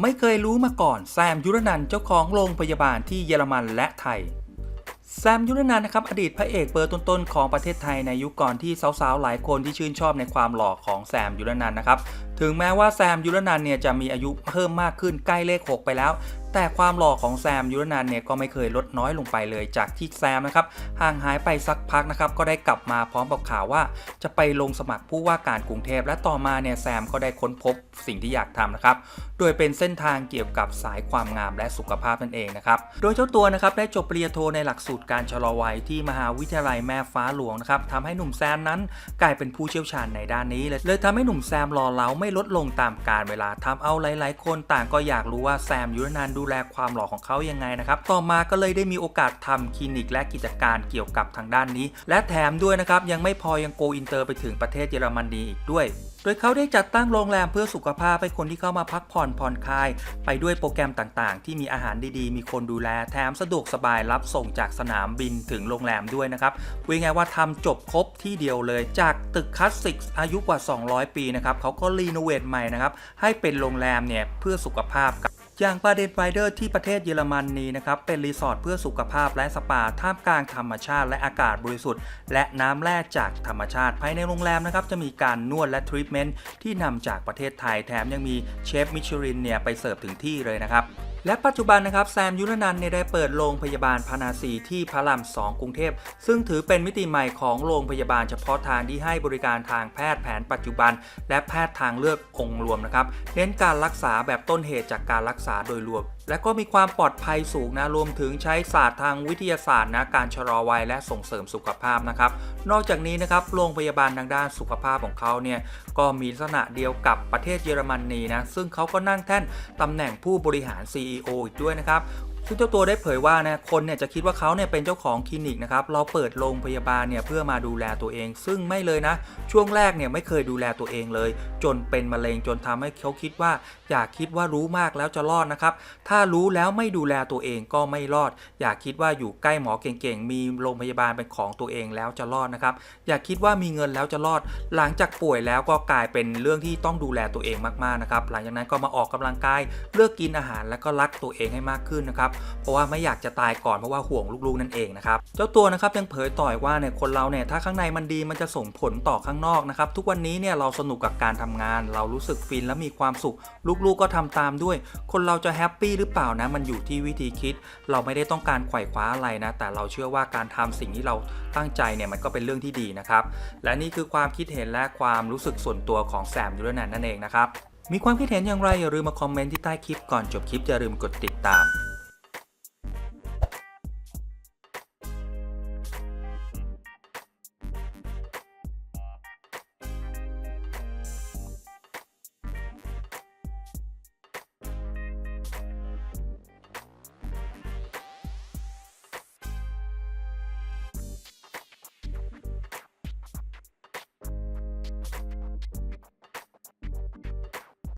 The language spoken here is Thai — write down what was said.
ไม่เคยรู้มาก่อนแซมยุรนันเจ้าของโรงพยาบาลที่เยอรมันและไทย แซมยุรนันนะครับอดีตพระเอกเบอร์ต้นๆของประเทศไทยในยุคก่อนที่สาวๆหลายคนที่ชื่นชอบในความหล่อของแซมยุรนันนะครับถึงแม้ว่าแซมยุรนันเนี่ยจะมีอายุเพิ่มมากขึ้นใกล้เลข 6 ไปแล้ว แต่ความหล่อของแซมยุรนันเนี่ยก็ไม่เคยลดน้อยลงไปเลยจากที่แซมนะครับห่างหายไปสักพักนะครับก็ได้กลับมาพร้อมกับข่าวว่า จะไปลงสมัครผู้ว่าการกรุงเทพและต่อมาเนี่ยแซมก็ได้ค้นพบสิ่งที่อยากทำนะครับโดยเป็นเส้นทางเกี่ยวกับสายความงามและสุขภาพนั่นเองนะครับโดยเจ้าตัวนะครับได้จบปริญญาโทในหลักสูตรการชะลอวัยที่มหาวิทยาลัยแม่ฟ้าหลวงนะครับทำให้หนุ่มแซมนั้นกลายเป็นผู้เชี่ยวชาญในด้านนี้ เลยเลยทำให้หนุ่มแซมหล่อเหลาไม่ลดลงตามกาลเวลาทำเอาหลาย ๆ คนต่างก็อยากรู้ว่าแซมยุรนันท์ดูแลความหล่อของเขายังไงนะครับ ต่อมาก็เลยได้มีโอกาสทำคลินิกและกิจการเกี่ยวกับทางด้านนี้ และแถมด้วยนะครับยังไม่พอยังโกอินเตอร์ไปถึงประเทศเยอรมนีอีกด้วยโดยเขาได้จัดตั้งโรงแรมเพื่อสุขภาพให้คนที่เข้ามาพักผ่อนผ่อนคลาย ไปด้วยโปรแกรมต่างๆ ที่มีอาหารดีๆ มีคนดูแลแถมสะดวกสบายรับส่งจากสนามบินถึงโรงแรมด้วยนะครับวิงไงว่าทำจบครบที่เดียวเลย จากตึกคลาสสิกอายุกว่า 200 ปีนะครับเขาก็รีโนเวทใหม่นะครับให้เป็นโรงแรมเนี่ยเพื่อสุขภาพกับ อย่างปาเดนไ i เดอร์ที่ประเทศเยอรมนนีนะครับ เป็นรีสอร์ทเพื่อสุขภาพและสปาท่ามกลางธรรมชาติและอากาศบริสุทธิ์ และน้ำแร่จากธรรมชาติ ภายในโรงแรมนะครับ จะมีการนวดและทรีทเมนต์ที่นำจากประเทศไทยแถมยังมีเชฟมิชลินเนี่ยไปเสิร์ฟถึงที่เลยนะครับ และปัจจุบันนะครับแซมยุรนันท์เนี่ยได้เปิดโรงพยาบาลพานาซีที่พระราม2กรุงเทพ ซึ่งถือเป็นมิติใหม่ของโรงพยาบาลเฉพาะทางที่ให้บริการทางแพทย์แผนปัจจุบัน และแพทย์ทางเลือกองค์รวมนะครับเน้นการรักษาแบบต้นเหตุจากการรักษาโดยรวมและก็มีความปลอดภัยสูงนะ รวมถึงใช้ศาสตร์ทางวิทยาศาสตร์นะ การชะลอวัยและส่งเสริมสุขภาพนะครับ นอกจากนี้นะครับโรงพยาบาลทางด้านสุขภาพของเขาเนี่ย ก็มีลักษณะเดียวกับประเทศเยอรมนีนะ ซึ่งเขาก็นั่งแท่นตำแหน่งผู้บริหาร CEO อีกด้วยนะครับ ซึ่งเจ้าตัวได้เผยว่านะคนเนี่ยจะคิดว่าเขาเนี่ยเป็นเจ้าของคลินิกนะครับเราเปิดโรงพยาบาลเนี่ยเพื่อมาดูแลตัวเอง ซึ่งไม่เลยนะ ช่วงแรกเนี่ยไม่เคยดูแลตัวเองเลย จนเป็นมะเร็งจนทำให้เขาคิดว่า อย่าคิดว่ารู้มากแล้วจะรอดนะครับถ้ารู้แล้วไม่ดูแลตัวเองก็ไม่รอด อย่าคิดว่าอยู่ใกล้หมอเก่งๆมีโรงพยาบาลเป็นของตัวเองแล้วจะรอดนะครับอย่าคิดว่ามีเงินแล้วจะรอด หลังจากป่วยแล้วก็กลายเป็นเรื่องที่ต้องดูแลตัวเองมากๆนะครับหลังจากนั้นก็มาออกกำลังกายเลือกกินอาหารแล้วก็รักตัวเองให้มากขึ้นนะครับเพราะว่าไม่อยากจะตายก่อนเพราะว่าห่วงลูกๆนั่นเองนะครับเจ้าตัวนะครับยังเผยต่อยว่าเนี่ยคนเราเนี่ยถ้าข้างในมันดีมันจะส่งผลต่อข้างนอกนะครับทุกวันนี้เนี่ยเราสนุกกับการทำงาน เรารู้สึกฟินและมีความสุข ลูกๆก็ทำตามด้วย คนเราจะแฮปปี้หรือเปล่านะมันอยู่ที่วิธีคิด เราไม่ได้ต้องการไขว่คว้าอะไรนะแต่เราเชื่อว่าการทำสิ่งที่เราตั้งใจเนี่ยมันก็เป็นเรื่องที่ดีนะครับและนี่คือความคิดเห็นและความรู้สึกส่วนตัวของแซมยูเรนันนั่นเองนะครับมีความคิดเห็นอย่างไรอย่าลืมมาคอมเมนต์ที่ใต้คลิปก่อนจบคลิปอย่าลืมกดติดตาม